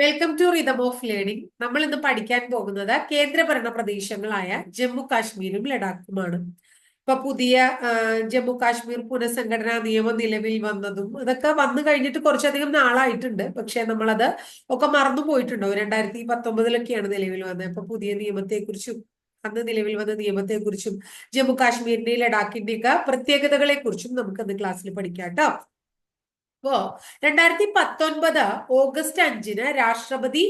Welcome to rhythm of learning നമ്മൾ ഇന്ന് പഠിക്കാൻ പോകുന്നത് കേന്ദ്രഭരണ പ്രദേശങ്ങളായ ജമ്മു കാശ്മീരും ലഡാക്കുമാണ്. ഇപ്പൊ പുതിയ ജമ്മു കാശ്മീർ പുനഃസംഘടനാ നിയമം നിലവിൽ വന്നതും അതൊക്കെ വന്നു കഴിഞ്ഞിട്ട് കുറച്ചധികം നാളായിട്ടുണ്ട്. പക്ഷെ നമ്മളത് ഒക്കെ മറന്നു പോയിട്ടുണ്ടോ. രണ്ടായിരത്തി പത്തൊമ്പതിലൊക്കെയാണ് നിലവിൽ വന്നത്. ഇപ്പൊ പുതിയ നിയമത്തെക്കുറിച്ചും അന്ന് നിലവിൽ വന്ന നിയമത്തെക്കുറിച്ചും ജമ്മു കാശ്മീരിന്റെയും ലഡാക്കിന്റെയൊക്കെ പ്രത്യേകതകളെ കുറിച്ചും നമുക്ക് അന്ന് ക്ലാസ്സിൽ പഠിക്കാം കേട്ടോ. അപ്പോ രണ്ടായിരത്തി പത്തൊൻപത് ഓഗസ്റ്റ് അഞ്ചിന് രാഷ്ട്രപതി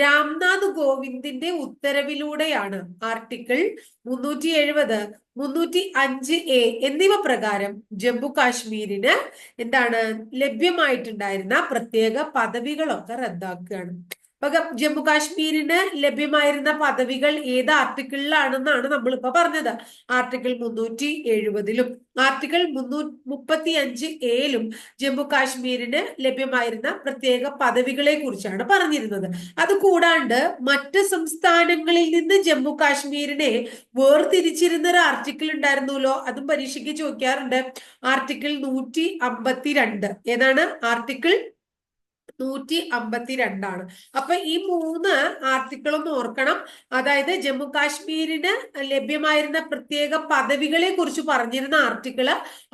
രാംനാഥ് കോവിന്ദിന്റെ ഉത്തരവിലൂടെയാണ് ആർട്ടിക്കിൾ മുന്നൂറ്റി എഴുപത് മുന്നൂറ്റി അഞ്ച് എ എന്നിവ പ്രകാരം ജമ്മു കാശ്മീരിന് എന്താണ് ലഭ്യമായിട്ടുണ്ടായിരുന്ന പ്രത്യേക പദവികളൊക്കെ റദ്ദാക്കുകയാണ്. അപ്പൊ ഗ- ജമ്മു കാശ്മീരിന് ലഭ്യമായിരുന്ന പദവികൾ ഏത് ആർട്ടിക്കിളിലാണെന്നാണ് നമ്മളിപ്പോ പറഞ്ഞത്? ആർട്ടിക്കിൾ മുന്നൂറ്റി എഴുപതിലും ആർട്ടിക്കിൾ മുന്നൂ മുപ്പത്തി അഞ്ച് എയിലും ജമ്മു കാശ്മീരിന് ലഭ്യമായിരുന്ന പ്രത്യേക പദവികളെ കുറിച്ചാണ് പറഞ്ഞിരുന്നത്. അത് കൂടാണ്ട് മറ്റ് സംസ്ഥാനങ്ങളിൽ നിന്ന് ജമ്മു കാശ്മീരിനെ വേർതിരിച്ചിരുന്ന ഒരു ആർട്ടിക്കിൾ ഉണ്ടായിരുന്നല്ലോ? അതും പരീക്ഷയ്ക്ക് ചോദിക്കാറുണ്ട്. ആർട്ടിക്കിൾ നൂറ്റി അമ്പത്തിരണ്ട്. ഏതാണ്? ആർട്ടിക്കിൾ നൂറ്റി അമ്പത്തിരണ്ടാണ് അപ്പൊ ഈ മൂന്ന് ആർട്ടിക്കിൾ ഒന്ന് ഓർക്കണം. അതായത് ജമ്മു കാശ്മീരിന് ലഭ്യമായിരുന്ന പ്രത്യേക പദവികളെ കുറിച്ച് പറഞ്ഞിരുന്ന ആർട്ടിക്കിൾ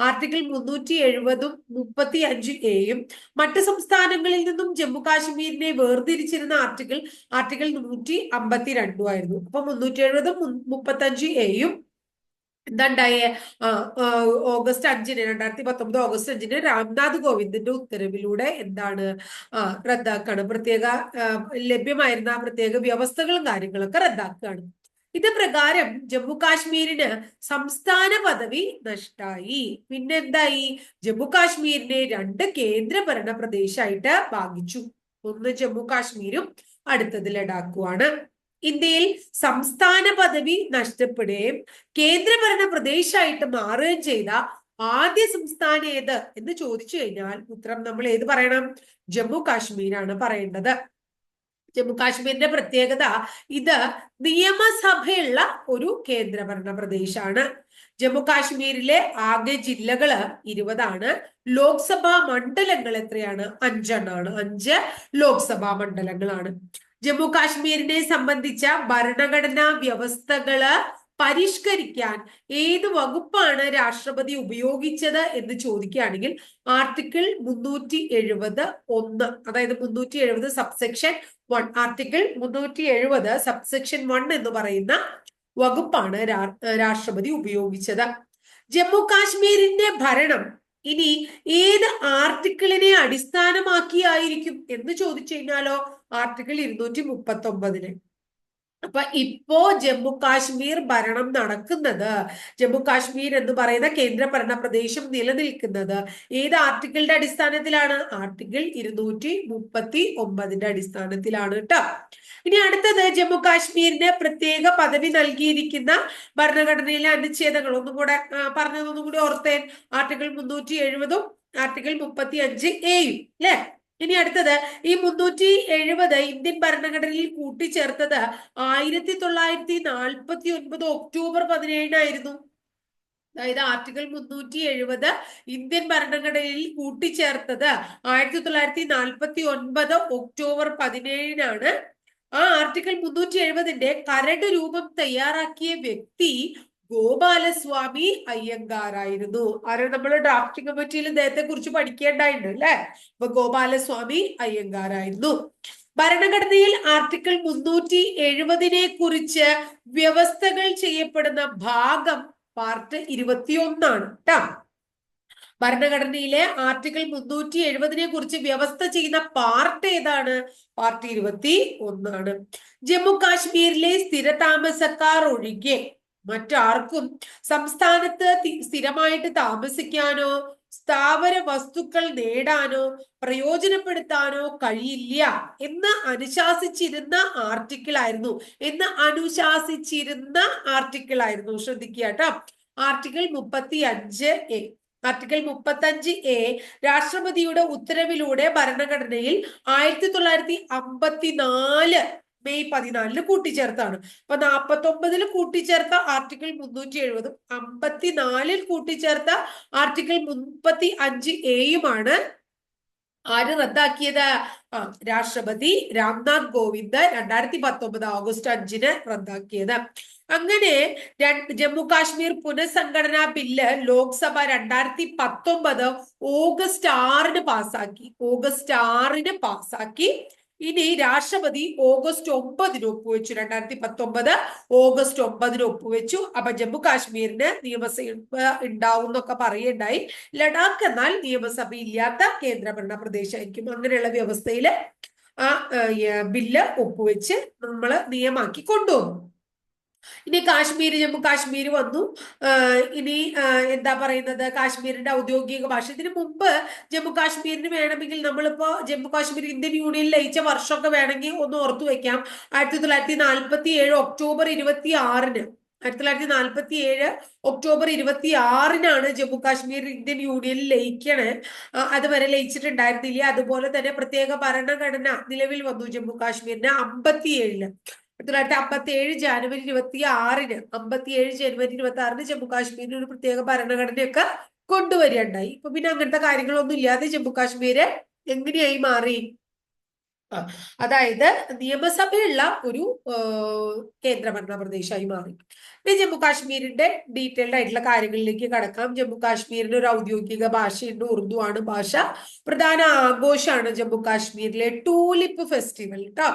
ആർട്ടിക്കിൾ മുന്നൂറ്റി എഴുപതും മുപ്പത്തി അഞ്ച് എയും മറ്റ് സംസ്ഥാനങ്ങളിൽ നിന്നും ജമ്മു കാശ്മീരിനെ വേർതിരിച്ചിരുന്ന ആർട്ടിക്കിൾ ആർട്ടിക്കിൾ നൂറ്റി അമ്പത്തിരണ്ടും ആയിരുന്നു. അപ്പൊ മുന്നൂറ്റി എഴുപതും മുപ്പത്തി അഞ്ച് എയും ആ, ഓഗസ്റ്റ് അഞ്ചിന് രണ്ടായിരത്തി പത്തൊമ്പത് ഓഗസ്റ്റ് അഞ്ചിന് രാംനാഥ് കോവിന്ദിന്റെ ഉത്തരവിലൂടെ എന്താണ് റദ്ദാക്കുകയാണ് പ്രത്യേക ലഭ്യമായിരുന്ന പ്രത്യേക വ്യവസ്ഥകളും കാര്യങ്ങളൊക്കെ റദ്ദാക്കുകയാണ് ഇത് പ്രകാരം ജമ്മു കാശ്മീരിന് സംസ്ഥാന പദവി നഷ്ടായി. പിന്നെ എന്തായി ജമ്മു കാശ്മീരിനെ രണ്ട് കേന്ദ്രഭരണ പ്രദേശമായിട്ട് ഭാഗിച്ചു. ഒന്ന് ജമ്മു കാശ്മീരും അടുത്തത് ലഡാക്കുമാണ് ഇന്ത്യയിൽ സംസ്ഥാന പദവി നഷ്ടപ്പെടുകയും കേന്ദ്രഭരണ പ്രദേശമായിട്ട് മാറുകയും ചെയ്ത ആദ്യ സംസ്ഥാനം ഏത് എന്ന് ചോദിച്ചു കഴിഞ്ഞാൽ ഉത്തരം നമ്മൾ ഏത് പറയണം? ജമ്മു കാശ്മീരാണ് പറയേണ്ടത്. ജമ്മു കാശ്മീരിന്റെ പ്രത്യേകത ഇത് നിയമസഭയുള്ള ഒരു കേന്ദ്രഭരണ പ്രദേശമാണ് ജമ്മു കാശ്മീരിലെ ആകെ ജില്ലകൾ ഇരുപതാണ്. ലോക്സഭാ മണ്ഡലങ്ങൾ എത്രയാണ്? അഞ്ചെണ്ണാണ്. അഞ്ച് ലോക്സഭാ മണ്ഡലങ്ങളാണ്. ജമ്മു കാശ്മീരിനെ സംബന്ധിച്ച ഭരണഘടനാ വ്യവസ്ഥകൾ പരിഷ്കരിക്കാൻ ഏത് വകുപ്പാണ് രാഷ്ട്രപതി ഉപയോഗിച്ചത് എന്ന് ചോദിക്കുകയാണെങ്കിൽ ആർട്ടിക്കിൾ മുന്നൂറ്റി എഴുപത് ഒന്ന് അതായത് മുന്നൂറ്റി എഴുപത് സബ്സെക്ഷൻ വൺ ആർട്ടിക്കിൾ മുന്നൂറ്റി എഴുപത് സബ്സെക്ഷൻ വൺ എന്ന് പറയുന്ന വകുപ്പാണ് രാഷ്ട്രപതി ഉപയോഗിച്ചത്. ജമ്മു കാശ്മീരിന്റെ ഭരണം ഇനി ഏത് ആർട്ടിക്കിളിനെ അടിസ്ഥാനമാക്കിയായിരിക്കും എന്ന് ചോദിച്ചു കഴിഞ്ഞാലോ? ആർട്ടിക്കിൾ ഇരുന്നൂറ്റി മുപ്പത്തി ഒമ്പതിന് അപ്പൊ ഇപ്പോ ജമ്മു കാശ്മീർ ഭരണം നടക്കുന്നത് ജമ്മു കാശ്മീർ എന്ന് പറയുന്ന കേന്ദ്രഭരണ പ്രദേശം നിലനിൽക്കുന്നത് ഏത് ആർട്ടിക്കിളിന്റെ അടിസ്ഥാനത്തിലാണ്? ആർട്ടിക്കിൾ ഇരുന്നൂറ്റി മുപ്പത്തി ഒമ്പതിന്റെ അടിസ്ഥാനത്തിലാണ് കേട്ടോ ഇനി അടുത്തത് ജമ്മു കാശ്മീരിന് പ്രത്യേക പദവി നൽകിയിരിക്കുന്ന ഭരണഘടനയിലെ അനുച്ഛേദങ്ങൾ. ഒന്നും കൂടെ പറഞ്ഞതൊന്നും കൂടി ഓർത്തേൻ ആർട്ടിക്കിൾ മുന്നൂറ്റി എഴുപതും ആർട്ടിക്കിൾ മുപ്പത്തി അഞ്ച് എയും അല്ലെ ഇനി അടുത്തത് ഈ മുന്നൂറ്റി എഴുപത് ഇന്ത്യൻ ഭരണഘടനയിൽ കൂട്ടിച്ചേർത്തത് ആയിരത്തി തൊള്ളായിരത്തി നാൽപ്പത്തി ഒൻപത് ഒക്ടോബർ പതിനേഴിനായിരുന്നു. അതായത് ആർട്ടിക്കിൾ മുന്നൂറ്റി എഴുപത് ഇന്ത്യൻ ഭരണഘടനയിൽ കൂട്ടിച്ചേർത്തത് ആയിരത്തി തൊള്ളായിരത്തി നാൽപ്പത്തി ഒൻപത് ഒക്ടോബർ പതിനേഴിനാണ്. ആ ആർട്ടിക്കിൾ മുന്നൂറ്റി എഴുപതിന്റെ കരട് രൂപം തയ്യാറാക്കിയ വ്യക്തി ഗോപാലസ്വാമി അയ്യങ്കാറായിരുന്നു ആരോ നമ്മൾ ഡ്രാഫ്റ്റിംഗ് കമ്മിറ്റിയിൽ നേരത്തെ കുറിച്ച് പഠിക്കേണ്ടായിട്ടുണ്ട് അല്ലെ? അപ്പൊ ഗോപാലസ്വാമി അയ്യങ്കാറായിരുന്നു ഭരണഘടനയിൽ ആർട്ടിക്കിൾ മുന്നൂറ്റി എഴുപതിനെ കുറിച്ച് വ്യവസ്ഥകൾ ചെയ്യപ്പെടുന്ന ഭാഗം പാർട്ട് ഇരുപത്തിയൊന്നാണ് കേട്ടാ ഭരണഘടനയിലെ ആർട്ടിക്കിൾ മുന്നൂറ്റി എഴുപതിനെ കുറിച്ച് വ്യവസ്ഥ ചെയ്യുന്ന പാർട്ട് ഏതാണ്? പാർട്ട് ഇരുപത്തി ഒന്നാണ് ജമ്മു കാശ്മീരിലെ സ്ഥിരതാമസക്കാർ ഒഴികെ മറ്റാർക്കും സംസ്ഥാനത്ത് സ്ഥിരമായിട്ട് താമസിക്കാനോ സ്ഥാവര വസ്തുക്കൾ നേടാനോ പ്രയോജനപ്പെടുത്താനോ കഴിയില്ല എന്ന് അനുശാസിച്ചിരുന്ന ആർട്ടിക്കിൾ ആയിരുന്നു. എന്ന് അനുശാസിച്ചിരുന്ന ആർട്ടിക്കിൾ ആയിരുന്നു. ശ്രദ്ധിക്കുക കേട്ടോ. ആർട്ടിക്കിൾ മുപ്പത്തി അഞ്ച് എ. ആർട്ടിക്കിൾ മുപ്പത്തഞ്ച് എ രാഷ്ട്രപതിയുടെ ഉത്തരവിലൂടെ ഭരണഘടനയിൽ ആയിരത്തി തൊള്ളായിരത്തി അമ്പത്തിനാല് മെയ് പതിനാലിന് കൂട്ടിച്ചേർത്താണ്. അപ്പൊ നാൽപ്പത്തി ഒമ്പതിൽ കൂട്ടിച്ചേർത്ത ആർട്ടിക്കിൾ മുന്നൂറ്റി എഴുപതും അമ്പത്തിനാലിൽ കൂട്ടിച്ചേർത്ത ആർട്ടിക്കിൾ മുപ്പത്തി അഞ്ച് എയുമാണ് ആര് റദ്ദാക്കിയത്? ആ രാഷ്ട്രപതി രാംനാഥ് കോവിന്ദ് രണ്ടായിരത്തി പത്തൊമ്പത് ഓഗസ്റ്റ് അഞ്ചിന് റദ്ദാക്കിയത്. അങ്ങനെ ജമ്മു കാശ്മീർ പുനഃസംഘടനാ ബില്ല് ലോക്സഭ രണ്ടായിരത്തി പത്തൊമ്പത് ഓഗസ്റ്റ് ആറിന് പാസാക്കി. ഓഗസ്റ്റ് ആറിന് പാസാക്കി. ഇനി രാഷ്ട്രപതി ഓഗസ്റ്റ് ഒമ്പതിന് ഒപ്പുവെച്ചു രണ്ടായിരത്തി പത്തൊമ്പത് ഓഗസ്റ്റ് ഒമ്പതിന് ഒപ്പുവെച്ചു. അപ്പൊ ജമ്മു കാശ്മീരിന് നിയമസഭ ഉണ്ടാവും എന്നൊക്കെ പറയുണ്ടായി ലഡാക്ക് എന്നാൽ നിയമസഭ ഇല്ലാത്ത കേന്ദ്രഭരണ പ്രദേശമായിരിക്കും. അങ്ങനെയുള്ള വ്യവസ്ഥയിൽ ആ ബില്ല് ഒപ്പുവെച്ച് നമ്മൾ നിയമാക്കി കൊണ്ടുവന്നു. ഇനി കാശ്മീർ ജമ്മു കാശ്മീർ വന്നു. ഇനി എന്താ പറയുന്നത്? കാശ്മീരിന്റെ ഔദ്യോഗിക ഭാഷ. ഇതിനു മുമ്പ് ജമ്മു കാശ്മീരിന് വേണമെങ്കിൽ നമ്മളിപ്പോ ജമ്മു കാശ്മീർ ഇന്ത്യൻ യൂണിയൻ ലയിച്ച വർഷമൊക്കെ വേണമെങ്കിൽ ഒന്ന് ഓർത്തു വെക്കാം. ആയിരത്തി തൊള്ളായിരത്തി നാൽപ്പത്തി ഏഴ് ഒക്ടോബർ ഇരുപത്തി ആറിന് ആയിരത്തി തൊള്ളായിരത്തി നാൽപ്പത്തി ഏഴ് ഒക്ടോബർ ഇരുപത്തി ആറിനാണ് ജമ്മു കാശ്മീർ ഇന്ത്യൻ യൂണിയനിൽ ലയിക്കണേ. അതുവരെ ലയിച്ചിട്ടുണ്ടായിരുന്നില്ല. അതുപോലെ തന്നെ പ്രത്യേക ഭരണഘടന നിലവിൽ വന്നു ജമ്മു കാശ്മീരിന് അമ്പത്തി ഏഴിൽ തൊള്ളായിരത്തി അമ്പത്തി ഏഴ് ജാനുവരി ഇരുപത്തി ആറിന് അമ്പത്തി ഏഴ് ജനുവരി ഇരുപത്തി ആറിന് ജമ്മു കാശ്മീരിന് ഒരു പ്രത്യേക ഭരണഘടനയൊക്കെ കൊണ്ടുവരികയുണ്ടായി. ഇപ്പൊ പിന്നെ അങ്ങനത്തെ കാര്യങ്ങളൊന്നും ഇല്ലാതെ ജമ്മു കാശ്മീര് എങ്ങനെയായി മാറി? അതായത് നിയമസഭയുള്ള ഒരു കേന്ദ്രഭരണ പ്രദേശമായി മാറി. പിന്നെ ജമ്മു കാശ്മീരിന്റെ ഡീറ്റെയിൽഡ് ആയിട്ടുള്ള കാര്യങ്ങളിലേക്ക് കടക്കാം. ജമ്മു കാശ്മീരിന്റെ ഒരു ഔദ്യോഗിക ഭാഷയുണ്ട്. ഉറുദു ആണ് ഭാഷ. പ്രധാന ആഘോഷമാണ് ജമ്മു കാശ്മീരിലെ ടൂലിപ്പ് ഫെസ്റ്റിവൽ കേട്ടോ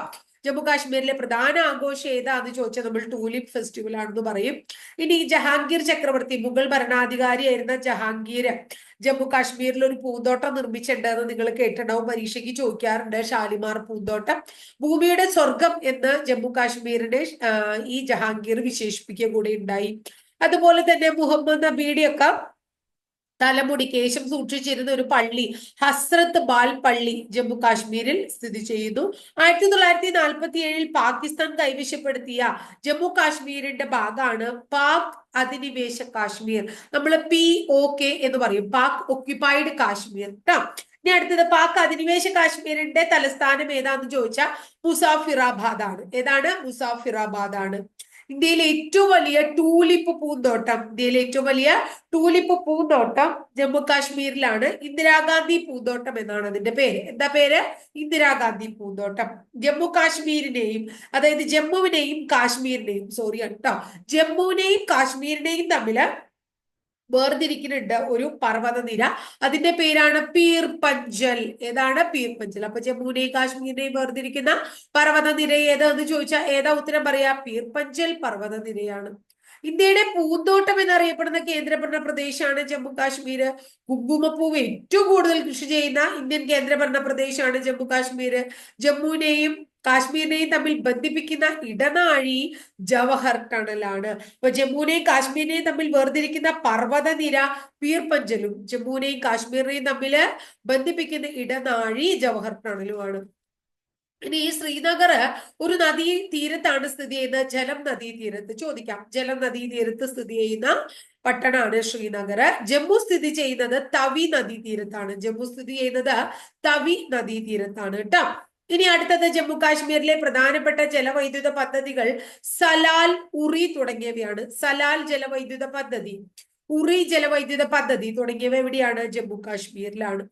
ജമ്മു കാശ്മീരിലെ പ്രധാന ആഘോഷം ഏതാന്ന് ചോദിച്ചാൽ നമ്മൾ ടൂലിപ്പ് ഫെസ്റ്റിവൽ ആണെന്ന് പറയും. ഇനി ജഹാംഗീർ ചക്രവർത്തി മുഗൾ ഭരണാധികാരിയായിരുന്ന ജഹാംഗീർ ജമ്മു കാശ്മീരിൽ ഒരു പൂന്തോട്ടം നിർമ്മിച്ചിട്ടുണ്ടെന്ന് നിങ്ങൾ കേട്ടിട്ടുണ്ടാവും പരീക്ഷയ്ക്ക് ചോദിക്കാറുണ്ട് ഷാലിമാർ പൂന്തോട്ടം. ഭൂമിയുടെ സ്വർഗം എന്ന് ജമ്മു കാശ്മീരിനെ ഈ ജഹാംഗീർ വിശേഷിപ്പിക്കുക കൂടെ ഉണ്ടായി. അതുപോലെ തന്നെ മുഹമ്മദ് നബിയുടെയൊക്കെ തലമുടി കേശം സൂക്ഷിച്ചിരുന്ന ഒരു പള്ളി ഹസ്രത്ത് ബാൽ പള്ളി ജമ്മു കാശ്മീരിൽ സ്ഥിതി ചെയ്യുന്നു. ആയിരത്തി തൊള്ളായിരത്തി നാൽപ്പത്തി ഏഴിൽ പാകിസ്ഥാൻ കൈവശപ്പെടുത്തിയ ജമ്മു കാശ്മീരിന്റെ ഭാഗമാണ് പാക് അധിനിവേശ കാശ്മീർ. നമ്മൾ പി ഒ കെ എന്ന് പറയും. പാക് ഒക്യുപൈഡ് കാശ്മീർ കേട്ടോ ഇനി അടുത്തത് പാക് അധിനിവേശ കാശ്മീരിന്റെ തലസ്ഥാനം ഏതാന്ന് ചോദിച്ചാൽ മുസാഫിറാബാദ് ആണ്. ഏതാണ്? മുസാഫിറാബാദ് ആണ്. ഇന്ത്യയിലെ ഏറ്റവും വലിയ ടൂലിപ്പ് പൂന്തോട്ടം ഇന്ത്യയിലെ ഏറ്റവും വലിയ ടൂലിപ്പ് പൂന്തോട്ടം ജമ്മു കാശ്മീരിലാണ് ഇന്ദിരാഗാന്ധി പൂന്തോട്ടം എന്നാണ് അതിന്റെ പേര്. എന്താ പേര്? ഇന്ദിരാഗാന്ധി പൂന്തോട്ടം. ജമ്മു കാശ്മീരിനെയും അതായത് ജമ്മുവിനെയും കാശ്മീരിനെയും സോറി കേട്ടോ. ജമ്മുവിനെയും കാശ്മീരിനെയും തമ്മിൽ വേർതിരിക്കുന്നുണ്ട് ഒരു പർവതനിര. അതിന്റെ പേരാണ് പീർ പഞ്ചൽ ഏതാണ് പീർ പഞ്ചൽ അപ്പൊ ജമ്മുവിനെയും കാശ്മീരിനെയും വേർതിരിക്കുന്ന പർവതനിര ഏതാന്ന് ചോദിച്ചാൽ ഏതാ ഉത്തരം പറയാ? പീർ പഞ്ചൽ പർവതനിരയാണ്. ഇന്ത്യയുടെ പൂന്തോട്ടം എന്നറിയപ്പെടുന്ന കേന്ദ്രഭരണ പ്രദേശമാണ് ജമ്മു കാശ്മീർ കുങ്കുമപ്പൂവ് ഏറ്റവും കൂടുതൽ കൃഷി ചെയ്യുന്ന ഇന്ത്യൻ കേന്ദ്രഭരണ പ്രദേശമാണ് ജമ്മു കാശ്മീർ ജമ്മുവിനെയും കാശ്മീരിനെയും തമ്മിൽ ബന്ധിപ്പിക്കുന്ന ഇടനാഴി ജവഹർ ടണലാണ്. ഇപ്പൊ ജമ്മുവിനെയും കാശ്മീരിനെയും തമ്മിൽ വേർതിരിക്കുന്ന പർവതനിര പീർപഞ്ചലും ജമ്മുവിനെയും കാശ്മീരിനെയും തമ്മിൽ ബന്ധിപ്പിക്കുന്ന ഇടനാഴി ജവഹർ ടണലുമാണ്. ഇനി ഈ ശ്രീനഗർ ഒരു നദീ തീരത്താണ് സ്ഥിതി ചെയ്യുന്നത്. ജലം നദീ തീരത്ത് ചോദിക്കാം. ജലം നദീ തീരത്ത് സ്ഥിതി ചെയ്യുന്ന പട്ടണമാണ് ശ്രീനഗർ. ജമ്മു സ്ഥിതി ചെയ്യുന്നത് തവി നദീ തീരത്താണ്. ജമ്മു സ്ഥിതി ചെയ്യുന്നത് തവി നദീ തീരത്താണ് കേട്ടോ. ഇനി അടുത്തത് ജമ്മു കാശ്മീരിലെ പ്രധാനപ്പെട്ട ജലവൈദ്യുത പദ്ധതികൾ സലാൽ ഉറി തുടങ്ങിയവയാണ്. സലാൽ ജലവൈദ്യുത പദ്ധതി ഉറി ജലവൈദ്യുത പദ്ധതി തുടങ്ങിയവ എവിടെയാണ്? ജമ്മു കാശ്മീരിലാണ്.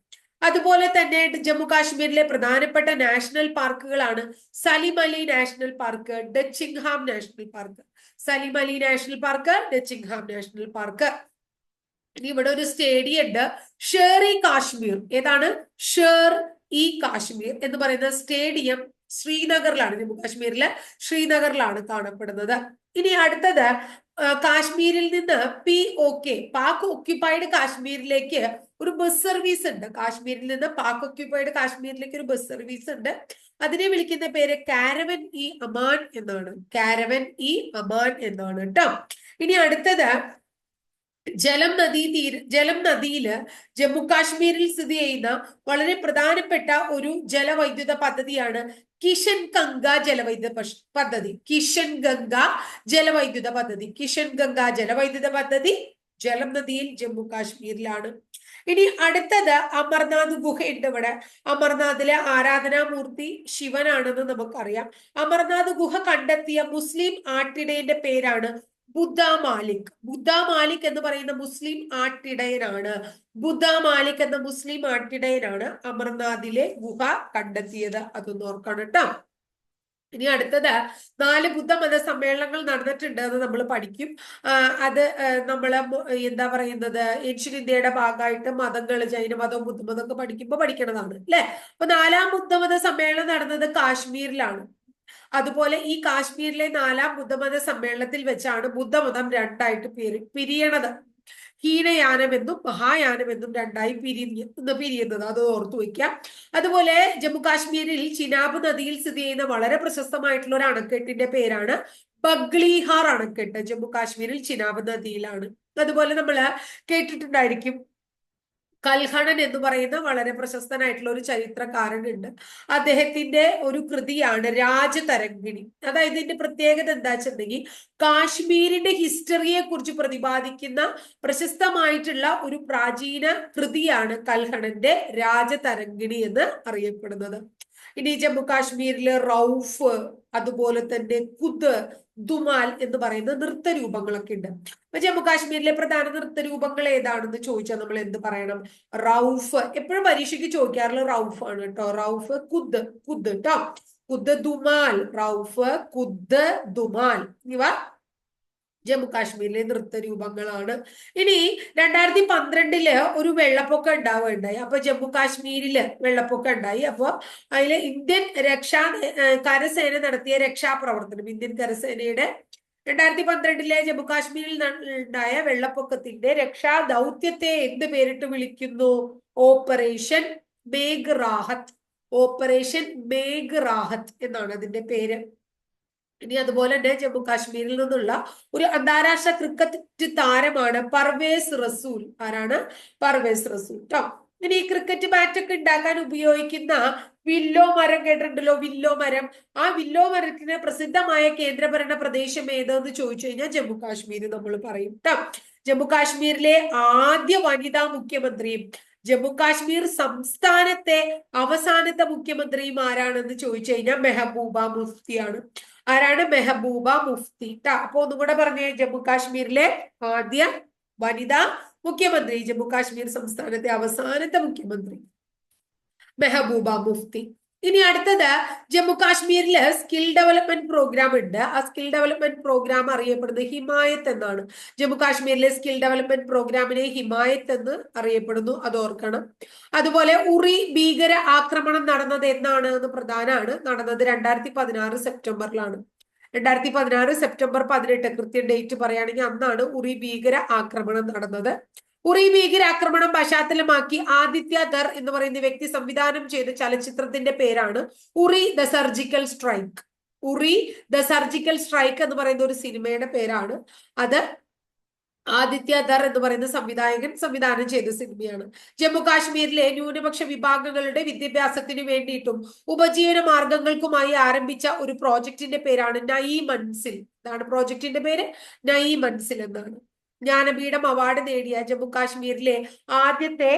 അതുപോലെ തന്നെ ജമ്മു കാശ്മീരിലെ പ്രധാനപ്പെട്ട national പാർക്കുകളാണ് Salim Ali national park Dachigam national park. Salim Ali national park Dachigam national park. ഇനി ഇവിടെ ഒരു സ്റ്റേഡിയം ഉണ്ട് ഇ കാശ്മീർ. ഏതാണ്? ഷേർ ഇ കാശ്മീർ എന്ന് പറയുന്ന സ്റ്റേഡിയം ശ്രീനഗറിലാണ് ജമ്മു കാശ്മീരിലെ ശ്രീനഗറിലാണ് കാണപ്പെടുന്നത്. ഇനി അടുത്തത് കാശ്മീരിൽ നിന്ന് P O K Pak occupied കാശ്മീരിലേക്ക് ഒരു ബസ് സർവീസ് ഉണ്ട്. കാശ്മീരിൽ നിന്ന് പാക് ഒക്യുപ്പൈഡ് കാശ്മീരിലേക്ക് ഒരു ബസ് സർവീസ് ഉണ്ട്. അതിനെ വിളിക്കുന്ന പേര് കാരവൻ ഇ അമാൻ എന്നാണ്. കാരവൻ ഇ അമാൻ എന്നാണ് കേട്ടോ ഇനി അടുത്തത് ജലം നദീ തീര ജലം നദിയിൽ ജമ്മു കാശ്മീരിൽ സ്ഥിതി ചെയ്യുന്ന വളരെ പ്രധാനപ്പെട്ട ഒരു ജലവൈദ്യുത പദ്ധതിയാണ് കിഷൻ ഗംഗ ജലവൈദ്യുത പദ്ധതി. കിഷൻ ഗംഗ ജലവൈദ്യുത പദ്ധതി. കിഷൻ ഗംഗ ജലവൈദ്യുത പദ്ധതി ജലം നദിയിൽ ജമ്മു കാശ്മീരിലാണ് ഇനി അടുത്തത് അമർനാഥ് ഗുഹയുണ്ട് ഇവിടെ. അമർനാഥിലെ ആരാധനാമൂർത്തി ശിവനാണെന്ന് നമുക്കറിയാം. അമർനാഥ് ഗുഹ കണ്ടെത്തിയ മുസ്ലിം ആട്ടിടേന്റെ പേരാണ് ബുദ്ധ മാലിക്. ബുദ്ധ മാലിക് എന്ന് പറയുന്ന മുസ്ലിം ആട്ടിടയനാണ്. ബുദ്ധ മാലിക് എന്ന മുസ്ലിം ആട്ടിടയനാണ് അമർനാഥിലെ ഗുഹ കണ്ടെത്തിയത്. അതൊന്ന് ഓർക്കണം കേട്ടോ. ഇനി അടുത്തത് നാല് ബുദ്ധമത സമ്മേളനങ്ങൾ നടന്നിട്ടുണ്ട്. എന്ന് നമ്മൾ പഠിക്കും. അത് നമ്മൾ എന്താ പറയുന്നത്? ഏഷ്യൻ ഇന്ത്യയുടെ ഭാഗമായിട്ട് മതങ്ങൾ ജൈനമതവും ബുദ്ധമതവും ഒക്കെ പഠിക്കുമ്പോൾ പഠിക്കണതാണ് അല്ലെ? അപ്പൊ നാലാം ബുദ്ധമത സമ്മേളനം നടന്നത് കാശ്മീരിലാണ്. അതുപോലെ ഈ കാശ്മീരിലെ നാലാം ബുദ്ധമത സമ്മേളനത്തിൽ വെച്ചാണ് ബുദ്ധമതം രണ്ടായിട്ട് പിരി പിരിയണത്. ഹീനയാനമെന്നും മഹായാനമെന്നും രണ്ടായി പിരിഞ്ഞ് പിരിയുന്നത്. അത് ഓർത്തു വയ്ക്കാം അതുപോലെ ജമ്മു കാശ്മീരിൽ ചിനാബ് നദിയിൽ സ്ഥിതി ചെയ്യുന്ന വളരെ പ്രശസ്തമായിട്ടുള്ള ഒരു അണക്കെട്ടിന്റെ പേരാണ് ബഗ്ലിഹാർ അണക്കെട്ട്. ജമ്മു കാശ്മീരിൽ ചിനാബ് നദിയിലാണ്. അതുപോലെ നമ്മൾ കേട്ടിട്ടുണ്ടായിരിക്കും കൽഹണൻ എന്ന് പറയുന്ന വളരെ പ്രശസ്തനായിട്ടുള്ള ഒരു ചരിത്രകാരനുണ്ട്. അദ്ദേഹത്തിന്റെ ഒരു കൃതിയാണ് രാജതരംഗിണി. അതായത് ഇതിന്റെ പ്രത്യേകത എന്താ വെച്ചിട്ടുണ്ടെങ്കിൽ കാശ്മീരിന്റെ ഹിസ്റ്ററിയെ കുറിച്ച് പ്രതിപാദിക്കുന്ന പ്രശസ്തമായിട്ടുള്ള ഒരു പ്രാചീന കൃതിയാണ് കൽഹണന്റെ രാജതരംഗിണി എന്ന് അറിയപ്പെടുന്നത്. ഇനി ജമ്മു കാശ്മീരിലെ റൌഫ് അതുപോലെ തന്നെ കുദ് ദുമാൽ എന്ന് പറയുന്ന നൃത്ത രൂപങ്ങളൊക്കെ ഉണ്ട്. അപ്പൊ ജമ്മു കാശ്മീരിലെ പ്രധാന നൃത്തരൂപങ്ങൾ ഏതാണെന്ന് ചോദിച്ചാൽ നമ്മൾ എന്ത് പറയണം? റൌഫ്. എപ്പോഴും പരീക്ഷയ്ക്ക് ചോദിക്കാറുള്ള റൌഫ് ആണ് കേട്ടോ. റൌഫ് കുദ് കുദ് കേട്ടോ കുദ് ദുമാൽ. റൌഫ് കുദ് ദുമാൽ. ഇവ ജമ്മു കാശ്മീരിലെ നൃത്തരൂപങ്ങളാണ് ഇനി രണ്ടായിരത്തി പന്ത്രണ്ടിൽ ഒരു വെള്ളപ്പൊക്കം ഉണ്ടാവുകയുണ്ടായി. അപ്പൊ ജമ്മു കാശ്മീരിൽ വെള്ളപ്പൊക്കം ഉണ്ടായി. അപ്പൊ അതിൽ ഇന്ത്യൻ രക്ഷാ കരസേന നടത്തിയ രക്ഷാപ്രവർത്തനം ഇന്ത്യൻ കരസേനയുടെ രണ്ടായിരത്തി പന്ത്രണ്ടിലെ ജമ്മു കാശ്മീരിൽ ഉണ്ടായ വെള്ളപ്പൊക്കത്തിന്റെ രക്ഷാ ദൗത്യത്തെ എന്ത് പേരിട്ട് വിളിക്കുന്നു? ഓപ്പറേഷൻ മേഘ് റാഹത്ത് ഓപ്പറേഷൻ മേഘ് റാഹത്ത് എന്നാണ് അതിന്റെ പേര്. ഇനി അതുപോലെ തന്നെ ജമ്മു കാശ്മീരിൽ നിന്നുള്ള ഒരു അന്താരാഷ്ട്ര ക്രിക്കറ്റ് താരമാണ് പർവേസ് റസൂൽ. ആരാണ്? പർവേസ് റസൂൽ. കേട്ടോ ഇനി ഈ ക്രിക്കറ്റ് ബാറ്റ് ഒക്കെ ഉണ്ടാക്കാൻ ഉപയോഗിക്കുന്ന വില്ലോ മരം കേട്ടിട്ടുണ്ടല്ലോ? വില്ലോ മരം. ആ വില്ലോ മരത്തിന് പ്രസിദ്ധമായ കേന്ദ്രഭരണ പ്രദേശം ഏതെന്ന് ചോദിച്ചു കഴിഞ്ഞാൽ ജമ്മു കാശ്മീർ നമ്മൾ പറയും. കേട്ടോ ജമ്മു കാശ്മീരിലെ ആദ്യ വനിതാ മുഖ്യമന്ത്രിയും ജമ്മു കാശ്മീർ സംസ്ഥാനത്തെ അവസാനത്തെ മുഖ്യമന്ത്രിയും ആരാണെന്ന് ചോദിച്ചു കഴിഞ്ഞാൽ മെഹബൂബ മുഫ്തിയാണ്. ആരാണ് മെഹബൂബ മുഫ്തി അപ്പൊ ഒന്നും കൂടെ പറഞ്ഞേ ജമ്മു കാശ്മീരിലെ ആദ്യ വനിതാ മുഖ്യമന്ത്രി ജമ്മു കാശ്മീർ സംസ്ഥാനത്തെ അവസാനത്തെ മുഖ്യമന്ത്രി. മെഹബൂബ മുഫ്തി. ഇനി അടുത്തത് ജമ്മു കാശ്മീരിൽ സ്കിൽ ഡെവലപ്മെന്റ് പ്രോഗ്രാം ഉണ്ട്. ആ സ്കിൽ ഡെവലപ്മെന്റ് പ്രോഗ്രാം അറിയപ്പെടുന്നത് ഹിമായത്ത് എന്നാണ്. ജമ്മു കാശ്മീരിലെ സ്കിൽ ഡെവലപ്മെന്റ് പ്രോഗ്രാമിനെ ഹിമായത്ത് എന്ന് അറിയപ്പെടുന്നു. അത് ഓർക്കണം. അതുപോലെ ഉറി ഭീകര ആക്രമണം നടന്നത് എന്നാണ് എന്ന് പ്രധാനമാണ് നടന്നത് രണ്ടായിരത്തി പതിനാറ് സെപ്റ്റംബറിലാണ്. രണ്ടായിരത്തി പതിനാറ് സെപ്റ്റംബർ പതിനെട്ട് കൃത്യം ഡേറ്റ് പറയുകയാണെങ്കിൽ അന്നാണ് ഉറി ഭീകര ആക്രമണം നടന്നത്. ഉറി ഭീകരാക്രമണം പശ്ചാത്തലമാക്കി ആദിത്യ ഗർ എന്ന് പറയുന്ന വ്യക്തി സംവിധാനം ചെയ്ത ചലച്ചിത്രത്തിന്റെ പേരാണ് Uri the surgical strike. Uri the surgical strike എന്ന് പറയുന്ന ഒരു സിനിമയുടെ പേരാണ്. അത് ആദിത്യ ദർ എന്ന് പറയുന്ന സംവിധായകൻ സംവിധാനം ചെയ്ത സിനിമയാണ്. ജമ്മു കാശ്മീരിലെ ന്യൂനപക്ഷ വിഭാഗങ്ങളുടെ വിദ്യാഭ്യാസത്തിനു വേണ്ടിയിട്ടും ഉപജീവന മാർഗങ്ങൾക്കുമായി ആരംഭിച്ച ഒരു പ്രോജക്റ്റിന്റെ പേരാണ് നൈ മൻസിൽ ഇതാണ് പ്രോജക്റ്റിന്റെ പേര്. നൈ മൻസിൽ എന്നാണ്. ജ്ഞാനപീഠം അവാർഡ് നേടിയ ജമ്മു കാശ്മീരിലെ ആദ്യത്തെ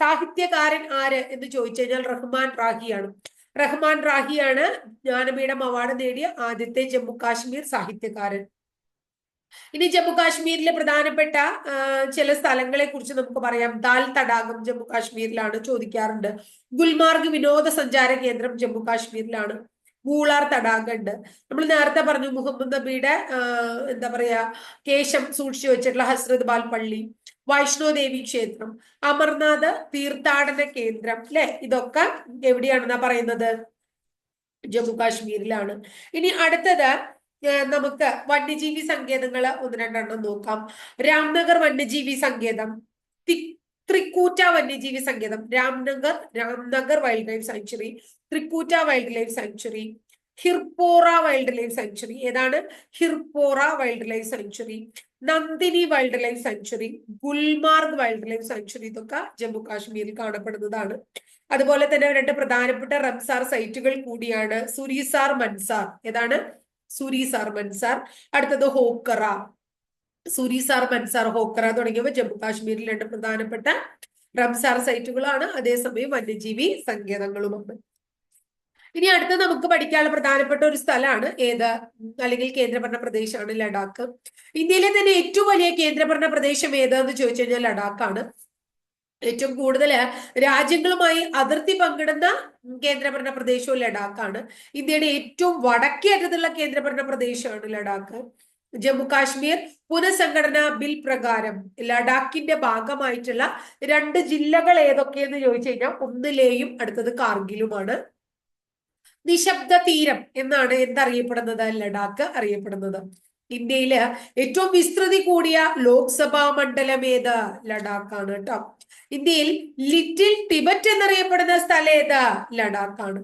സാഹിത്യകാരൻ ആര് എന്ന് ചോദിച്ചു കഴിഞ്ഞാൽ റഹ്മാൻ റാഹിയാണ് റഹ്മാൻ റാഹിയാണ് ജ്ഞാനപീഠം അവാർഡ് നേടിയ ആദ്യത്തെ ജമ്മു കാശ്മീർ സാഹിത്യകാരൻ. ഇനി ജമ്മു കാശ്മീരിലെ പ്രധാനപ്പെട്ട ചില സ്ഥലങ്ങളെ കുറിച്ച് നമുക്ക് പറയാം. ദാൽ തടാകം ജമ്മു കാശ്മീരിലാണ് ചോദിക്കാറുണ്ട്. ഗുൽമാർഗ് വിനോദസഞ്ചാര കേന്ദ്രം ജമ്മു കാശ്മീരിലാണ്. മൂളാർ തടാകമുണ്ട് നമ്മൾ നേരത്തെ പറഞ്ഞു മുഹമ്മദ് നബിയുടെ എന്താ പറയാ കേശം സൂക്ഷിച്ചു വെച്ചിട്ടുള്ള ഹസ്രത് ബാൽ പള്ളി വൈഷ്ണോദേവി ക്ഷേത്രം അമർനാഥ് തീർത്ഥാടന കേന്ദ്രം അല്ലെ ഇതൊക്കെ എവിടെയാണെന്നാ പറയുന്നത്? ജമ്മു കാശ്മീരിലാണ്. ഇനി അടുത്തത് നമുക്ക് വന്യജീവി സങ്കേതങ്ങൾ ഒന്ന് രണ്ടെണ്ണം നോക്കാം. രാംനഗർ വന്യജീവി സങ്കേതം ത്രിക്കൂറ്റ വന്യജീവി സങ്കേതം Ramnagar Ramnagar wildlife sanctuary Trikuta wildlife sanctuary Hirpora wildlife sanctuary ഏതാണ്? Hirpora wildlife sanctuary Nandini wildlife sanctuary Gulmarg wildlife sanctuary ഇതൊക്കെ ജമ്മു കാശ്മീരിൽ കാണപ്പെടുന്നതാണ്. അതുപോലെ തന്നെ രണ്ട് പ്രധാനപ്പെട്ട റംസാർ സൈറ്റുകൾ കൂടിയാണ് സുരീസാർ മൻസാർ ഏതാണ്? സുരീസാർ മൻസാർ അടുത്തത് ഹോക്കറ സുരീസാർ മൻസാർ ഹോക്കറ തുടങ്ങിയവ ജമ്മു കാശ്മീരിൽ രണ്ട് പ്രധാനപ്പെട്ട റംസാർ സൈറ്റുകളാണ് അതേസമയം വന്യജീവി സങ്കേതങ്ങളുമാണ് ഇനി അടുത്ത നമുക്ക് പഠിക്കാനുള്ള പ്രധാനപ്പെട്ട ഒരു സ്ഥലമാണ് ഏത്? അല്ലെങ്കിൽ കേന്ദ്രഭരണ പ്രദേശമാണ് ലഡാക്ക്. ഇന്ത്യയിലെ തന്നെ ഏറ്റവും വലിയ കേന്ദ്രഭരണ പ്രദേശം ഏതാന്ന് ചോദിച്ചു കഴിഞ്ഞാൽ ലഡാക്കാണ്. ഏറ്റവും കൂടുതൽ രാജ്യങ്ങളുമായി അതിർത്തി പങ്കിടുന്ന കേന്ദ്രഭരണ പ്രദേശവും ലഡാക്കാണ്. ഇന്ത്യയുടെ ഏറ്റവും വടക്കേ അറ്റത്തുള്ള കേന്ദ്രഭരണ പ്രദേശമാണ് ലഡാക്ക്. ജമ്മു കാശ്മീർ പുനഃസംഘടനാ ബിൽ പ്രകാരം ലഡാക്കിന്റെ ഭാഗമായിട്ടുള്ള രണ്ട് ജില്ലകൾ ഏതൊക്കെയെന്ന് ചോദിച്ചു കഴിഞ്ഞാൽ ഒന്ന് ലേയും അടുത്തത് കാർഗിലുമാണ്. നിശബ്ദ തീരം എന്നാണ് എന്തറിയപ്പെടുന്നത്? ലഡാക്ക് അറിയപ്പെടുന്നത്. ഇന്ത്യയിലെ ഏറ്റവും വിസ്തൃതി കൂടിയ ലോക്സഭാ മണ്ഡലം ഏത്? ലഡാക്കാണ് കേട്ടോ ഇന്ത്യയിൽ ലിറ്റിൽ ടിബറ്റ് എന്നറിയപ്പെടുന്ന സ്ഥലം ഏത്? ലഡാക്കാണ്.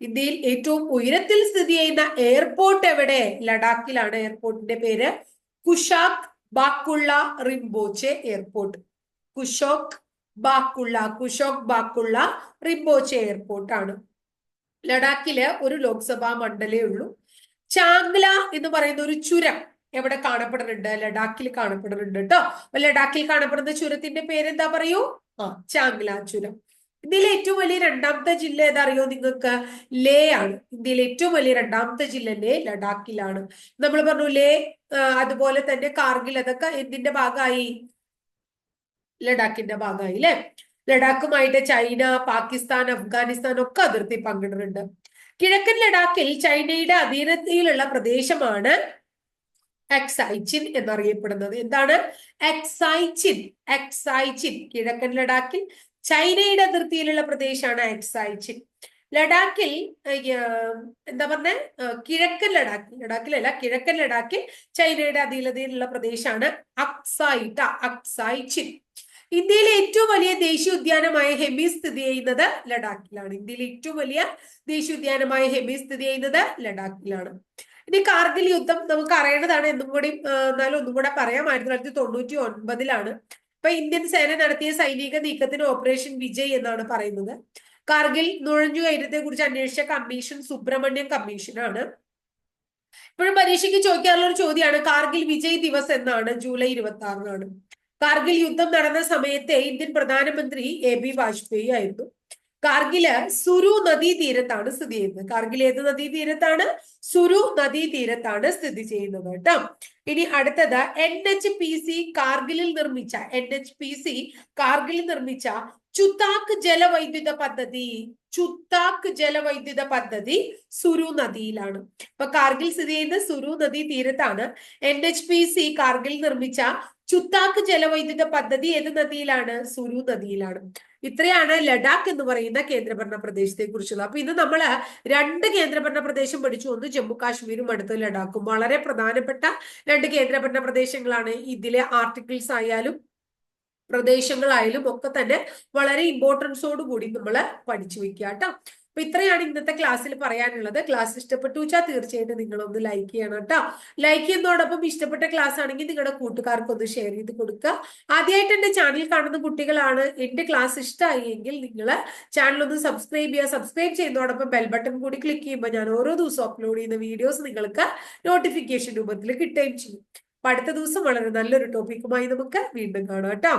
ഇന്ത്യയിൽ ഏറ്റവും ഉയരത്തിൽ സ്ഥിതി ചെയ്യുന്ന എയർപോർട്ട് എവിടെ? ലഡാക്കിലാണ് എയർപോർട്ടിന്റെ പേര്. കുഷാക് ബാക്കുള്ള റിംബോച്ചെ എയർപോർട്ട്. കുഷോക് ബാക്കുള്ള കുഷോക് ബാക്കുള്ള റിംബോച്ചെ എയർപോർട്ട് ആണ് ലഡാക്കിൽ ഒരു ലോക്സഭാ മണ്ഡലേ ഉള്ളൂ. ചാങ്ല എന്ന് പറയുന്ന ഒരു ചുരം എവിടെ കാണപ്പെടുന്നുണ്ട്? ലഡാക്കിൽ കാണപ്പെടുന്നുണ്ട് കേട്ടോ ലഡാക്കിൽ കാണപ്പെടുന്ന ചുരത്തിന്റെ പേരെന്താ പറയൂ? ആ ചാങ്ല ചുരം. ഇന്ത്യയിലെ ഏറ്റവും വലിയ രണ്ടാമത്തെ ജില്ല ഏതറിയോ നിങ്ങൾക്ക്? ലേ ആണ്. ഇന്ത്യയിലെ ഏറ്റവും വലിയ രണ്ടാമത്തെ ജില്ല ലേ ലഡാക്കിലാണ്. നമ്മൾ പറഞ്ഞു ലേ അതുപോലെ തന്നെ കാർഗിൽ അതൊക്കെ എന്തിന്റെ ഭാഗമായി? ലഡാക്കിന്റെ ഭാഗമായി അല്ലെ ലഡാക്കുമായിട്ട് ചൈന പാകിസ്ഥാൻ അഫ്ഗാനിസ്ഥാൻ ഒക്കെ അതിർത്തി പങ്കിടുന്നുണ്ട്. കിഴക്കൻ ലഡാക്കിൽ ചൈനയുടെ അധീനതയിലുള്ള പ്രദേശമാണ് എക്സൈച്ചിൻ എന്നറിയപ്പെടുന്നത്. എന്താണ്? എക്സൈച്ചിൻ എക്സൈച്ചിൻ. കിഴക്കൻ ലഡാക്കിൽ ചൈനയുടെ അതിർത്തിയിലുള്ള പ്രദേശമാണ് എക്സൈച്ചിൻ. ലഡാക്കിൽ എന്താ പറഞ്ഞ? കിഴക്കൻ ലഡാക്ക് ലഡാക്കിലല്ല കിഴക്കൻ ലഡാക്കിൽ ചൈനയുടെ അധീനതയിലുള്ള പ്രദേശമാണ് അക്സൈറ്റ അക്സൈച്ചിൻ. ഇന്ത്യയിലെ ഏറ്റവും വലിയ ദേശീയ ഉദ്യാനമായ ഹെമി സ്ഥിതി ചെയ്യുന്നത് ലഡാക്കിലാണ്. ഇന്ത്യയിലെ ഏറ്റവും വലിയ ദേശീയ ഉദ്യാനമായ ഹെമി സ്ഥിതി ചെയ്യുന്നത് ലഡാക്കിലാണ്. ഇനി കാർഗിൽ യുദ്ധം നമുക്ക് അറിയേണ്ടതാണ് എന്നും കൂടി എന്നാലും ഒന്നും കൂടെ പറയാം. ആയിരത്തി തൊള്ളായിരത്തി തൊണ്ണൂറ്റി ഒൻപതിലാണ്. ഇപ്പൊ ഇന്ത്യൻ സേന നടത്തിയ സൈനിക നീക്കത്തിന് ഓപ്പറേഷൻ വിജയ് എന്നാണ് പറയുന്നത്. കാർഗിൽ നുഴഞ്ഞു കയറ്റത്തെ കുറിച്ച് അന്വേഷിച്ച കമ്മീഷൻ സുബ്രഹ്മണ്യം കമ്മീഷനാണ്. ഇപ്പോഴും പരീക്ഷയ്ക്ക് ചോദിക്കാറുള്ള ഒരു ചോദ്യമാണ് കാർഗിൽ വിജയ് ദിവസ് എന്നാണ് ജൂലൈ ഇരുപത്തി ആറിനാണ് കാർഗിൽ യുദ്ധം നടന്ന സമയത്തെ ഇന്ത്യൻ പ്രധാനമന്ത്രി എ ബി വാജ്പേയി ആയിരുന്നു. കാർഗിൽ സുരു നദീ തീരത്താണ് സ്ഥിതി ചെയ്യുന്നത്. കാർഗിൽ ഏത് നദീ തീരത്താണ്? സുരു നദീ തീരത്താണ് സ്ഥിതി ചെയ്യുന്നത് കേട്ടോ. ഇനി അടുത്തത് എൻ എച്ച് പി സി കാർഗിലിൽ നിർമ്മിച്ച എൻ എച്ച് പി സി കാർഗിലിൽ നിർമ്മിച്ച ചുത്താക്ക് ജലവൈദ്യുത പദ്ധതി ചുത്താക്ക് ജലവൈദ്യുത പദ്ധതി സുരു നദിയിലാണ്. ഇപ്പൊ കാർഗിൽ സ്ഥിതി ചെയ്യുന്ന സുരു നദി തീരത്താണ്. N H P C Kargil നിർമ്മിച്ച ചുത്താക്ക് ജലവൈദ്യുത പദ്ധതി ഏത് നദിയിലാണ്? സുരു നദിയിലാണ്. ഇത്രയാണ് ലഡാക്ക് എന്ന് പറയുന്ന കേന്ദ്രഭരണ പ്രദേശത്തെ കുറിച്ചുള്ളത് അപ്പൊ ഇന്ന് നമ്മൾ രണ്ട് കേന്ദ്രഭരണ പ്രദേശം പഠിച്ചു. ഒന്ന് ജമ്മു കാശ്മീരും അടുത്ത് ലഡാക്കും. വളരെ പ്രധാനപ്പെട്ട രണ്ട് കേന്ദ്രഭരണ പ്രദേശങ്ങളാണ് ഇതിലെ ആർട്ടിക്കിൾസ് ആയാലും പ്രദേശങ്ങളായാലും ഒക്കെ തന്നെ വളരെ ഇമ്പോർട്ടൻസോട് കൂടി നമ്മൾ പഠിച്ചു വെക്കുക കേട്ടോ അപ്പൊ ഇത്രയാണ് ഇന്നത്തെ ക്ലാസ്സിൽ പറയാനുള്ളത്. ക്ലാസ് ഇഷ്ടപ്പെട്ടു വെച്ചാൽ തീർച്ചയായിട്ടും നിങ്ങളൊന്ന് ലൈക്ക് ചെയ്യണം കേട്ടോ ലൈക്ക് ചെയ്യുന്നതോടൊപ്പം ഇഷ്ടപ്പെട്ട ക്ലാസ് ആണെങ്കിൽ നിങ്ങളുടെ കൂട്ടുകാർക്ക് ഒന്ന് ഷെയർ ചെയ്ത് കൊടുക്കുക. ആദ്യമായിട്ട് എന്റെ ചാനൽ കാണുന്ന കുട്ടികളാണ് എന്റെ ക്ലാസ് ഇഷ്ടമായി നിങ്ങൾ ചാനൽ ഒന്ന് സബ്സ്ക്രൈബ് ചെയ്യുക. സബ്സ്ക്രൈബ് ചെയ്യുന്നതോടൊപ്പം ബെൽ ബട്ടൺ കൂടി ക്ലിക്ക് ചെയ്യുമ്പോൾ ഞാൻ ഓരോ ദിവസവും അപ്ലോഡ് ചെയ്യുന്ന വീഡിയോസ് നിങ്ങൾക്ക് നോട്ടിഫിക്കേഷൻ രൂപത്തിൽ കിട്ടുകയും ചെയ്യും. അപ്പൊ അടുത്ത ദിവസം വളരെ നല്ലൊരു ടോപ്പിക്കുമായി നമുക്ക് വീണ്ടും കാണാം കേട്ടോ